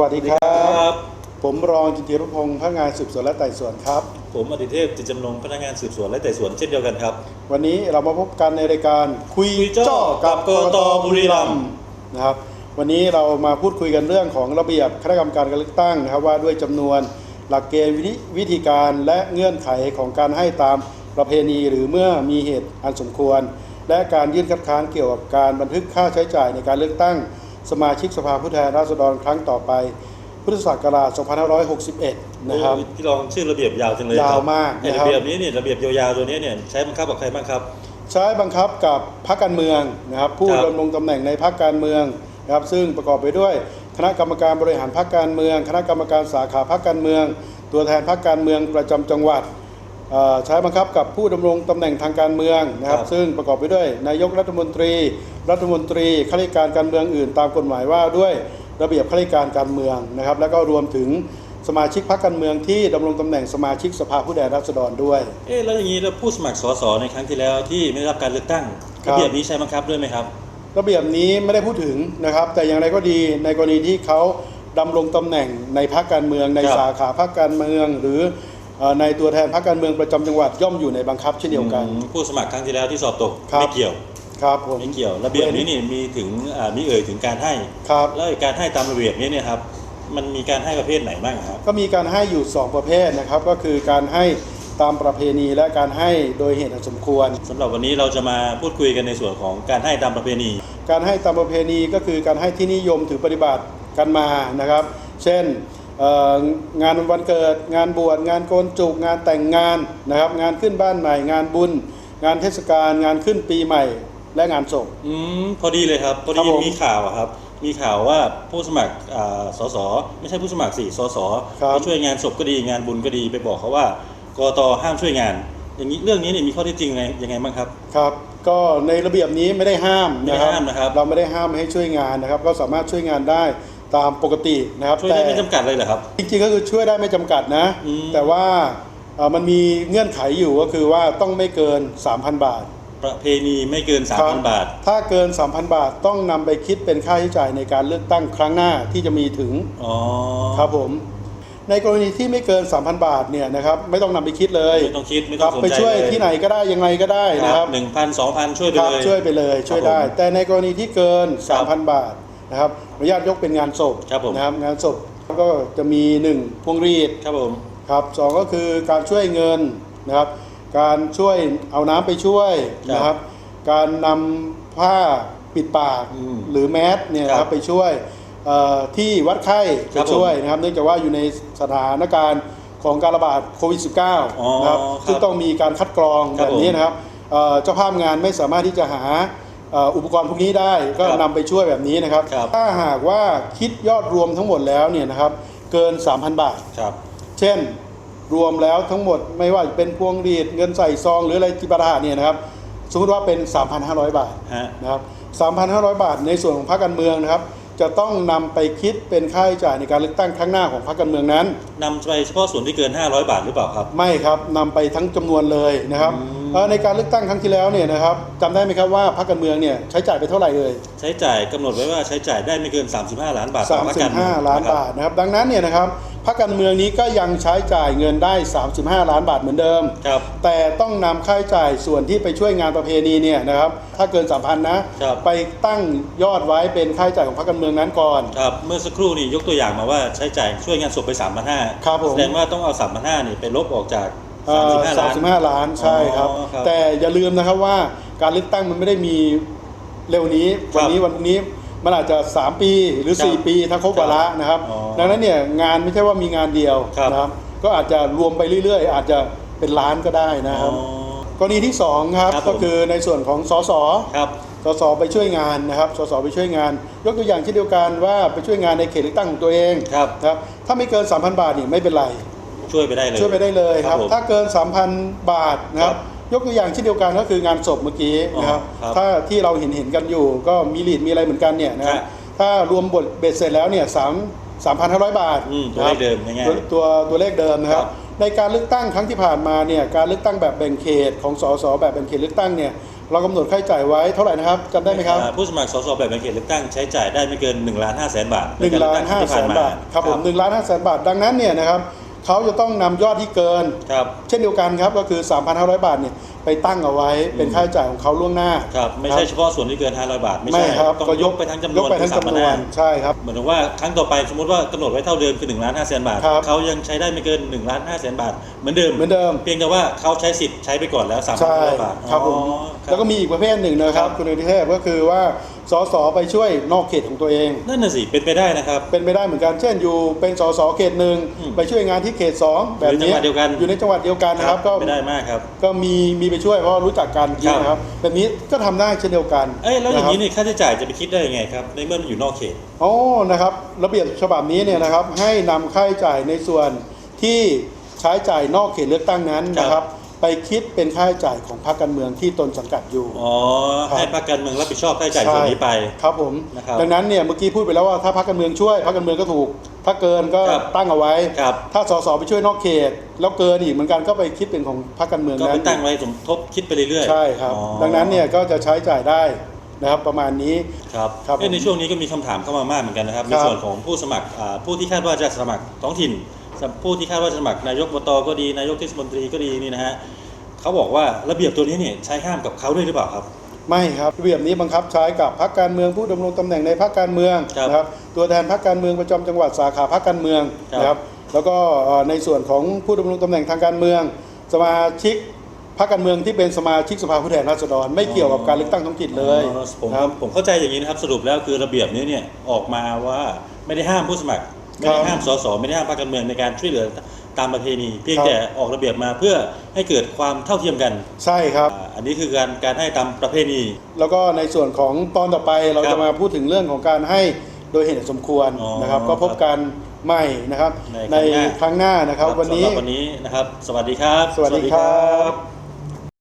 วัสดีครัครับบผมรองจิตติรพงศ์พนักงานสืบสวนและไต่สวนครับ ผมอดิเทพจิตจำนงพนักงานสืบสวนและไต่สวนเช่นเดียวกันครับ วันนี้เรามาพบกันในรายการคุยคุยจ้อจ้อกับกกตบุรีรัมย์นะครับ วันนี้เรามาพูดคุยกันเรื่องของระเบียบคณะกรรมการการเลือกตั้งนะครับว่าด้วยจำนวนหลักเกณฑ์วิธีวิธีการและเงื่อนไขของการให้ตามประเพณีหรือเมื่อมีเหตุอันสมควร และการยื่นคัดค้านเกี่ยวกับการบันทึกค่าใช้จ่ายในการเลือกตั้ง สมาชิกสภาผู้แทนราษฎรครั้งต่อไป พุทธศักราช 2561 นะครับโอ้ยพี่รองชื่อระเบียบยาวจังเลยครับยาวมากไอ้นะครับระเบียบนี้เนี่ยระเบียบยาวๆตัวนี้เนี่ยใช้บังคับกับใครบ้างครับ ใช้บังคับกับพรรคการเมืองนะครับผู้ครับดำรงตำแหน่งในพรรคการเมืองนะครับซึ่งประกอบไปด้วยคณะกรรมการบริหารพรรคการเมือง คณะกรรมการสาขาพรรคการเมือง ตัวแทนพรรคการเมืองประจำจังหวัดเอ่อ ใช้บังคับกับผู้ดำรงตำแหน่งทางการเมืองนะครับ ซึ่งประกอบไปด้วยนายกรัฐมนตรี รัฐมนตรีข้าราชการการเมืองอื่น ตามกฎหมายว่าด้วยระเบียบข้าราชการการเมืองนะครับ แล้วก็รวมถึงสมาชิกพรรคการเมืองที่ดำรงตำแหน่งสมาชิกสภาผู้แทนราษฎรด้วย เอ๊ะแล้วอย่างนี้แล้วผู้สมัครสสในครั้งที่แล้วที่ไม่ได้รับการเลือกตั้งครับระเบียบนี้ใช้บังคับด้วยไหมครับ ระเบียบนี้ไม่ได้พูดถึงนะครับ แต่อย่างไรก็ดีในกรณีที่เขาดำรงตำแหน่งในพรรคการเมือง ในครับสาขาพรรคการเมืองหรือเอ่อ ในตัวแทนพรรคการเมืองประจำจังหวัดย่อมอยู่ในบังคับเช่นเดียวกันอืมผู้สมัครครั้งที่แล้วที่สอบตกครับไม่เกี่ยวครับผมไม่เกี่ยวระเบียบนี้นี่มีถึงอ่ามีเอ่ยถึงการให้ครับแล้วไอ้การให้ตามระเบียบนี้เนี่ยครับมันมีการให้ประเภทไหนบ้างครับ ก็มีการให้อยู่ 2 ประเภทนะครับ ก็คือการให้ตามประเพณีและการให้โดยเหตุอันสมควรสำหรับวันนี้เราจะมาพูดคุยกันในส่วนของการให้ตามประเพณี การให้ตามประเพณีก็คือการให้ที่นิยมถือปฏิบัติกันมานะครับ เช่นเอ่อ งานวันเกิด งานบวชงานโกนจุกงานแต่งงานนะครับ งานขึ้นบ้านใหม่ งานบุญ งานเทศกาลงานขึ้นปีใหม่ และงานศพ อืมพอดีเลยครับ พอครัดีบผมมีข่าวอะครับ มีข่าวว่าผู้สมัครอ่าสสไม่ใช่ผู้สมัครสิสสครับไปช่วยงานศพก็ดีงานบุญก็ดีไปบอกเขาว่ากตห้ามช่วยงาน อย่างนี้เรื่องนี้เนี่ยมีข้อเท็จจริงไงยังไงบ้างครับ ครับ ก็ในระเบียบนี้ไม่ได้ห้ามไม่ได้นะครับห้ามนะครับ เราไม่ได้ห้ามให้ช่วยงานนะครับ ก็สามารถช่วยงานได้ ตามปกตินะครับช่วยได้แต่ไม่จำกัดเลยเหรอครับ จริงๆก็คือช่วยได้ไม่จำกัดนะ อืม แต่ว่าเอ่อมันมีเงื่อนไขอยู่ก็คือว่าต้องไม่เกิน 3,000 บาทประเพณีไม่เกินครับ3,000 บาท ถ้าเกิน 3,000 บาทต้องนำไปคิดเป็นค่าใช้จ่ายในการเลือกตั้งครั้งหน้าที่จะมีถึง อ๋อครับผม ในกรณีที่ไม่เกิน 3,000 บาทเนี่ยนะครับไม่ต้องนำไปคิดเลยไม่ต้องคิดไม่คต้อรังบสนไปใจช่วยเลยที่ไหนก็ได้ยังไงก็ได้นะครับหนึ่งพันสองพันช่วยไปครับเลย ช่วยไปเลยช่วยได้ ครับผมแต่ในกรณีที่เกิน ครับ 3,000 บาท นะครับอนุญาตยกเป็นงานศพครับผม นะครับงานศพก็จะมี1พวงรีดครับผมครับสองก็คือการช่วยเงินนะครับ การช่วยเอาน้ำไปช่วยนะครับ การนำผ้าปิดปากอืมหรือแมสเนี่ยนะคครัรับบไปช่วยเอ่อที่วัดไข้ครัไปบผมช่วยนะครับ เนื่องจากว่าอยู่ในสถานการณ์ของการระบาดโควิด -19 อ๋อนะครับครับซึ่งต้องมีการคัดกรองครัแบบบนี้นะครับเอ่อเจ้าภาพงานไม่สามารถที่จะหาเอ่ออุปกรณ์พวกนี้ได้ก็ครับนำไปช่วยแบบนี้นะครับ ครับ ถ้าหากว่าคิดยอดรวมทั้งหมดแล้วเนี่ยนะครับเกิน 3,000 บาท ครับ เช่นรวมแล้วทั้งหมดไม่ว่าจะเป็นพวงหรีดเงินใส่ซองหรืออะไรจิปาถะเนี่ยนะครับสมมติว่าเป็น 3,500 บาทฮะ นะครับ 3,500 บาทในส่วนของพรรคการเมืองนะครับ จะต้องนำไปคิดเป็นค่าใช้จ่ายในการเลือกตั้งครั้งหน้าของพรรคการเมืองนั้น นำไปเฉพาะส่วนที่เกิน 500 บาทหรือเปล่าครับ ไม่ครับนำไปทั้งจำนวนเลยนะครับ อืมเอ่อ ในการเลือกตั้งครั้งที่แล้วเนี่ยนะครับจำได้ไหมครับว่าพรรคการเมืองเนี่ยใช้จ่ายไปเท่าไหร่เลยใช้จ่ายกำหนดไว้ว่าใช้จ่ายได้ไม่เกิน 35 ล้านบาทต่อพรรคการเมือง35 ล้านบาทนะครับดังนั้นเนี่ยนะครับพรรคการเมืองนี้ก็ยังใช้จ่ายเงินได้ 35 ล้านบาทเหมือนเดิม ครับ แต่ต้องนำค่าใช้จ่ายส่วนที่ไปช่วยงานประเพณีเนี่ยนะครับถ้าเกินสามพันนะครับ ไปตั้งยอดไว้เป็นค่าใช้จ่ายของพรรคการเมืองนั้นก่อน ครับ เมื่อสักครู่นี่ยกตัวอย่างมาว่าใช้จ่ายช่วยงานศพไป 3,500 ครับผม แสดงว่าต้องเอา 3,500นี่ไปลบออกจาก เอ่อ35ล้าน35ล้านใช่ครับ อ๋อครับ แต่อย่าลืมนะครับว่าการเลือกตั้งมันไม่ได้มีเร็วนี้ครัวับนนี้วันพรุ่งนี้มันอาจจะ 3 ปีหรือ ครับ4 ปีถ้าครบวาระนะครับ อ๋อดังนั้นเนี่ยงานไม่ใช่ว่ามีงานเดียวครับนะครับ ก็อาจจะรวมไปเรื่อย ๆ อาจจะเป็นล้านก็ได้นะครับอ๋อกรณีที่สองครับครับผม ก็คือในส่วนของสส ครับ สสไปช่วยงานนะครับสสไปช่วยงาน ยกตัวอย่างเช่นเดียวกันว่าไปช่วยงานในเขตเลือกตั้งของตัวเองครับ นะครับถ้าไม่เกิน 3,000 บาทนี่ไม่เป็นไร ช่วยไปได้เลย ช่วยไปได้เลยครับครับผมถ้าเกิน 3,000 บาทนะครับครับ ยกตัวอย่างเช่นเดียวกันก็คืองานศพเมื่อกี้นะครับอ๋อครับ ถ้าที่เราเห็นเห็นกันอยู่ก็มีลีดมีอะไรเหมือนกันเนี่ยนะคครัรับบถ้ารวมบทเบ็ดเสร็จแล้วเนี่ยสามสามพันห้าร้อยบาทอืมตัวเลขเดิมนะง่ายครับๆตัวตัวตัวเลขเดิมนะครับ ครับในการเลือกตั้งครั้งที่ผ่านมาเนี่ย การเลือกตั้งแบบแบ่งเขตของสสแบบแบ่งเขตเลือกตั้งเนี่ย เรากำหนดค่าใช้จ่ายไว้เท่าไหร่นะครับจำได้ไหมครับอ่าผู้สมัครสสแบบแบ่งเขตเลือกตั้งใช้จ่ายได้ไม่เกิน1ล้าน5แสนบาทหนึ่งล้านห้าแสนบาทครับผมหนึ่งล้านห้าแสนบาทดังนั้นเนี่ยนะครับ เขาจะต้องนำยอดที่เกิน ครับ เช่นเดียวกันครับก็คือ 3,500 บาทเนี่ยไปตั้งเอาไว้เป็นค่าใช้จ่ายของเขาล่วงหน้า ครับ ไม่ใช่เฉพาะส่วนที่เกิน 500 บาท ไม่ไม่ใช่ครับต้องยกไปทั้งจำนวนยกไปทั้งที่จำนวน3,500ใช่ครับ เหมือนว่าครั้งต่อไปสมมติว่ากำหนดไว้เท่าเดิมคือ1ล้าน5แสนบาทครับเขายังใช้ได้ไม่เกิน1ล้าน5แสนบาท เหมือนเดิม เหมือนเดิม เพียงแต่ว่าเขาใช้สิทธิ์ใช้ไปก่อนแล้ว3ใช่500บาท ครับผมอ๋อครับแล้วก็มีอีกประเภทหนึ่งนะครับครับคุณเอกเทพก็คือว่า สสไปช่วยนอกเขตของตัวเอง นั่นน่ะสิ เป็นไปได้นะครับ เป็นไปได้เหมือนกัน เช่นอยู่เป็นสสเขตหนึ่งอืมไปช่วยงานที่เขตสองแบบนี้อยู่ในจังหวัดเดียวกัน อยู่ในจังหวัดเดียวกันนะครับ ก็ไม่ได้มากครับ ก็มีมีไปช่วยเพราะรู้จักกันครับ นะครับ แบบนี้ก็ทำได้เช่นเดียวกันเอ้ยแล้วอย่างนี้ะครับ นี่ค่าใช้จ่ายจะไปคิดได้ยังไงครับ ในเมื่อมันอยู่นอกเขต อ๋อ นะครับ ระเบียบฉบับนี้เนี่ยนะครับ ให้นำค่าใช้จ่ายในส่วนที่ใช้จ่ายนอกเขตเลือกตั้งนั้นครับนะครับ ไปคิดเป็นค่าใช้จ่ายของพรรคการเมืองที่ตนสังกัดอยู่ อ๋อครับให้พรรคการเมืองรับผิดชอบค่าใช้จ่ายส่วนนี้ไปครับผมนะครับดังนั้นเนี่ยเมื่อกี้พูดไปแล้วว่าถ้าพรรคการเมืองช่วยพรรคการเมืองก็ถูก ถ้าเกินก็ครับตั้งเอาไว้ครับถ้าสสไปช่วยนอกเขต แล้วเกินอีกเหมือนกันก็ไปคิดเป็นของพรรคการเมืองก็นั้ไปนตั้งไว้สมทบคิดไปเรื่อยๆ ใช่ครับอ๋อดังนั้นเนี่ยก็จะใช้จ่ายได้นะครับประมาณนี้ครับครับเอ้ยผมในช่วงนี้ก็มีคำถามเข้ามามากเหมือนกันนะครับคในรับส่วนของผู้สมัครอ่าผู้ที่คาดว่าจะสมัครท้องถิ่น ผู้ที่คาดว่าจะสมัครนายกอบตก็ดีนายกเทศมนตรีก็ดีนี่นะฮะเขาบอกว่าระเบียบตัวนี้เนี่ยใช้ห้ามกับเขาด้วยหรือเปล่าครับ ไม่ครับระเบียบนี้บังคับใช้กับพรรคการเมืองผู้ดำรงตำแหน่งในพรรคการเมืองครับนะครับตัวแทนพรรคการเมืองประจำจังหวัดสาขาพรรคการเมืองครับ นะครับแล้วก็เอ่อในส่วนของผู้ดำรงตำแหน่งทางการเมือง สมาชิกพรรคการเมืองที่เป็นสมาชิกสภาผู้แทนราษฎร ไม่เกี่ยวกับการเลือกตั้งท้องถิ่นเลยอ๋อผมนะครับ ผมเข้าใจอย่างนี้นะครับสรุปแล้วคือระเบียบนี้เนี่ยออกมาว่าไม่ได้ห้ามผู้สมัคร ไม่ได้ครับห้ามสสไม่ได้ห้ามพรรคการเมืองในการช่วยเหลือตามประเพณีเพียงครับแต่ออกระเบียบมาเพื่อให้เกิดความเท่าเทียมกันใช่ครับ อ่าอันนี้คือการการให้ตามประเพณี แล้วก็ในส่วนของตอนต่อไปเราครับจะมาพูดถึงเรื่องของการให้โดยเหตุสมควรอ๋อนะครับ ก็พบกันใหม่นะครับในครั้งหน้าครั้งหน้านะครับวันนี้ สำหรับวันนี้นะครับ สวัสดีครับ สวัสดีครับ